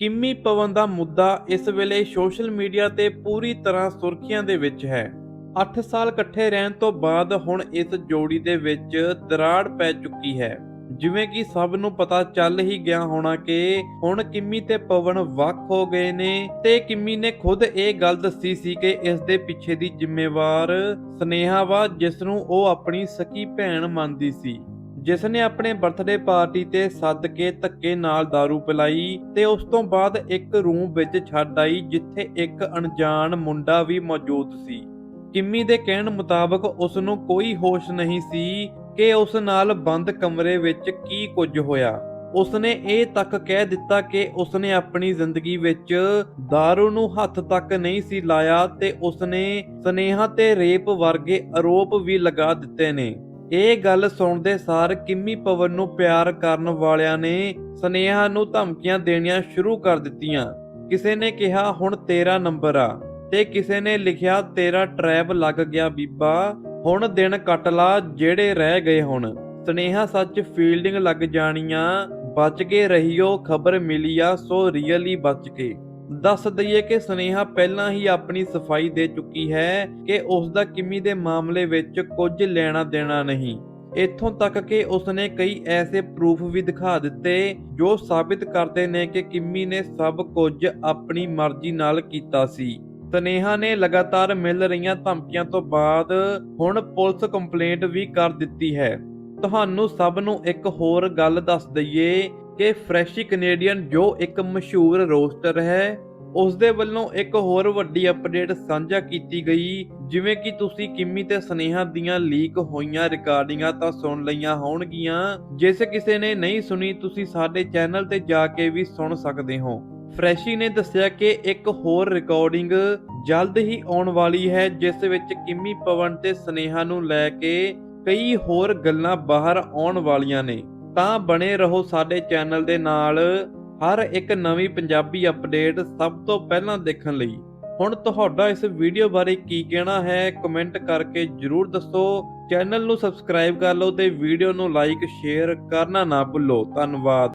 ਕਿੰਮੀ ਪਵਨ ਦਾ ਮੁੱਦਾ ਇਸ ਵੇਲੇ ਸੋਸ਼ਲ ਮੀਡੀਆ ਤੇ ਪੂਰੀ ਤਰ੍ਹਾਂ ਸੁਰਖੀਆਂ ਦੇ ਵਿੱਚ ਹੈ। 8 ਸਾਲ ਇਕੱਠੇ ਰਹਿਣ ਤੋਂ ਬਾਅਦ ਹੁਣ ਇਸ ਜੋੜੀ ਦੇ ਵਿੱਚ ਦਰਾੜ ਪੈ ਚੁੱਕੀ ਹੈ। ਜਿਵੇਂ ਕਿ ਸਭ ਨੂੰ ਪਤਾ ਚੱਲ ਹੀ ਗਿਆ ਹੋਣਾ ਕਿ ਹੁਣ ਕਿੰਮੀ ਤੇ ਪਵਨ ਵੱਖ ਹੋ ਗਏ ਨੇ ਤੇ ਕਿੰਮੀ ਨੇ ਖੁਦ ਇਹ ਗੱਲ ਦੱਸੀ ਸੀ ਕਿ ਇਸ ਦੇ ਪਿੱਛੇ ਦੀ ਜ਼ਿੰਮੇਵਾਰ ਸਨੇਹਾ ਵਾ ਜਿਸ ਨੂੰ ਉਹ ਆਪਣੀ ਸਕੀ ਭੈਣ ਮੰਨਦੀ ਸੀ। ਜਿਸ ਨੇ ਆਪਣੇ ਬਰਥਡੇ ਪਾਰਟੀ ਤੇ ਸੱਦ ਕੇ ਧੱਕੇ ਨਾਲ दारू ਪਿਲਾਈ ਤੇ ਉਸ ਤੋਂ ਬਾਅਦ ਇੱਕ ਰੂਮ ਵਿੱਚ ਛੱਡ ਆਈ ਜਿੱਥੇ ਇੱਕ ਅਣਜਾਣ ਮੁੰਡਾ ਵੀ ਮੌਜੂਦ ਸੀ ਕਿੰਮੀ ਦੇ ਕਹਿਣ ਮੁਤਾਬਕ ਉਸ ਨੂੰ ਕੋਈ ਹੋਸ਼ ਨਹੀਂ ਸੀ ਕਿ ਉਸ ਨਾਲ ਬੰਦ ਕਮਰੇ ਵਿੱਚ ਕੀ ਕੁਝ ਹੋਇਆ ਉਸਨੇ ਇਹ ਤੱਕ ਕਹਿ ਦਿੱਤਾ ਕਿ ਉਸਨੇ ਆਪਣੀ ਜ਼ਿੰਦਗੀ ਵਿੱਚ दारू ਨੂੰ ਹੱਥ ਤੱਕ ਨਹੀਂ ਸੀ ਲਾਇਆ ਤੇ ਉਸਨੇ ਸਨੇਹਾ ਤੇ ਰੇਪ ਵਰਗੇ ਆਰੋਪ ਵੀ ਲਗਾ ਦਿੱਤੇ ਨੇ ਇਹ ਗੱਲ ਸੁਣਦੇ ਸਾਰ ਕਿੰਮੀ ਪਵਨ ਨੂੰ ਪਿਆਰ ਕਰਨ ਵਾਲਿਆਂ ਨੇ ਸਨੇਹਾ ਨੂੰ ਧਮਕੀਆਂ ਦੇਣੀਆਂ ਸ਼ੁਰੂ ਕਰ ਦਿੱਤੀਆਂ। ਕਿਸੇ ਨੇ ਕਿਹਾ, ਹੁਣ ਤੇਰਾ ਨੰਬਰ ਆ। ਤੇ ਕਿਸੇ ਨੇ ਲਿਖਿਆ, ਤੇਰਾ ਟਰੈਪ ਲੱਗ ਗਿਆ ਬੀਬਾ, ਹੁਣ ਦਿਨ ਕੱਟ ਲਾ ਜਿਹੜੇ ਰਹਿ ਗਏ ਹੁਣ। ਸਨੇਹਾ ਸੱਚ ਫੀਲਡਿੰਗ ਲੱਗ ਜਾਣੀਆਂ, ਬਚ ਕੇ ਰਹੀਓ, ਖਬਰ ਮਿਲੀ ਆ, ਸੋ ਰੀਅਲੀ ਬਚ ਕੇ। ਦੱਸ ਦਈਏ ਕਿ ਸਨੇਹਾ ਪਹਿਲਾਂ ਹੀ ਆਪਣੀ ਸਫ਼ਾਈ ਦੇ ਚੁੱਕੀ ਹੈ ਕਿ ਉਸ ਦਾ ਕਿੰਮੀ ਦੇ ਮਾਮਲੇ ਵਿੱਚ ਕੁਝ ਲੈਣਾ ਦੇਣਾ ਨਹੀਂ। ਇੱਥੋਂ ਤੱਕ ਕਿ ਉਸਨੇ ਕਈ ਐਸੇ ਪ੍ਰੂਫ ਵੀ ਦਿਖਾ ਦਿੱਤੇ ਜੋ ਸਾਬਿਤ ਕਰਦੇ ਨੇ ਕਿ ਕਿੰਮੀ ਨੇ ਸਭ ਕੁਝ ਆਪਣੀ ਮਰਜ਼ੀ ਨਾਲ ਕੀਤਾ ਸੀ। ਸਨੇਹਾ ਨੇ ਲਗਾਤਾਰ ਮਿਲ ਰਹੀਆਂ ਧਮਕੀਆਂ ਤੋਂ ਬਾਅਦ ਹੁਣ ਪੁਲਿਸ ਕੰਪਲੇਂਟ ਵੀ ਕਰ ਦਿੱਤੀ ਹੈ। ਤੁਹਾਨੂੰ ਸਭ ਨੂੰ ਇੱਕ ਹੋਰ ਗੱਲ ਦੱਸ ਦਈਏ ਕਿ ਫਰੈਸ਼ੀ ਕੈਨੇਡੀਅਨ ਜੋ ਇੱਕ ਮਸ਼ਹੂਰ ਰੋਸਟਰ ਹੈ ਉਸ ਦੇ ਵੱਲੋਂ ਇੱਕ ਹੋਰ ਵੱਡੀ ਅਪਡੇਟ ਸਾਂਝਾ ਕੀਤੀ ਗਈ। ਜਿਵੇਂ ਕਿ ਤੁਸੀਂ ਕਿੰਮੀ ਤੇ ਸਨੇਹਾ ਦੀਆਂ ਲੀਕ ਹੋਈਆਂ ਰਿਕਾਰਡਿੰਗਾਂ ਤਾਂ ਸੁਣ ਲਈਆਂ ਹੋਣਗੀਆਂ। ਜਿਸ ਕਿਸੇ ਨੇ ਨਹੀਂ ਸੁਣੀ, ਤੁਸੀਂ ਸਾਡੇ ਚੈਨਲ ਤੇ ਜਾ ਕੇ ਵੀ ਸੁਣ ਸਕਦੇ ਹੋ। ਫਰੈਸ਼ੀ ਨੇ ਦੱਸਿਆ ਕਿ ਇੱਕ ਹੋਰ ਰਿਕਾਰਡਿੰਗ ਜਲਦ ਹੀ ਆਉਣ ਵਾਲੀ ਹੈ, ਜਿਸ ਵਿੱਚ ਕਿਮੀ ਪਵਨ ਤੇ ਸਨੇਹਾ ਨੂੰ ਲੈ ਕੇ ਕਈ ਹੋਰ ਗੱਲਾਂ ਬਾਹਰ ਆਉਣ ਵਾਲੀਆਂ ਨੇ। ਤਾਂ ਬਣੇ ਰਹੋ ਸਾਡੇ ਚੈਨਲ ਦੇ ਨਾਲ। ਹਰ ਇੱਕ ਨਵੀਂ ਪੰਜਾਬੀ ਅਪਡੇਟ ਸਭ ਤੋਂ ਪਹਿਲਾਂ ਦੇਖਣ ਲਈ। ਹੁਣ ਤੁਹਾਡਾ ਇਸ ਵੀਡੀਓ ਬਾਰੇ ਕੀ ਕਹਿਣਾ ਹੈ ਕਮੈਂਟ ਕਰਕੇ ਜਰੂਰ ਦੱਸੋ। ਚੈਨਲ ਨੂੰ ਸਬਸਕ੍ਰਾਈਬ ਕਰ ਲਓ ਤੇ ਵੀਡੀਓ ਨੂੰ ਲਾਈਕ ਸ਼ੇਅਰ ਕਰਨਾ ਨਾ ਭੁੱਲੋ। ਧੰਨਵਾਦ।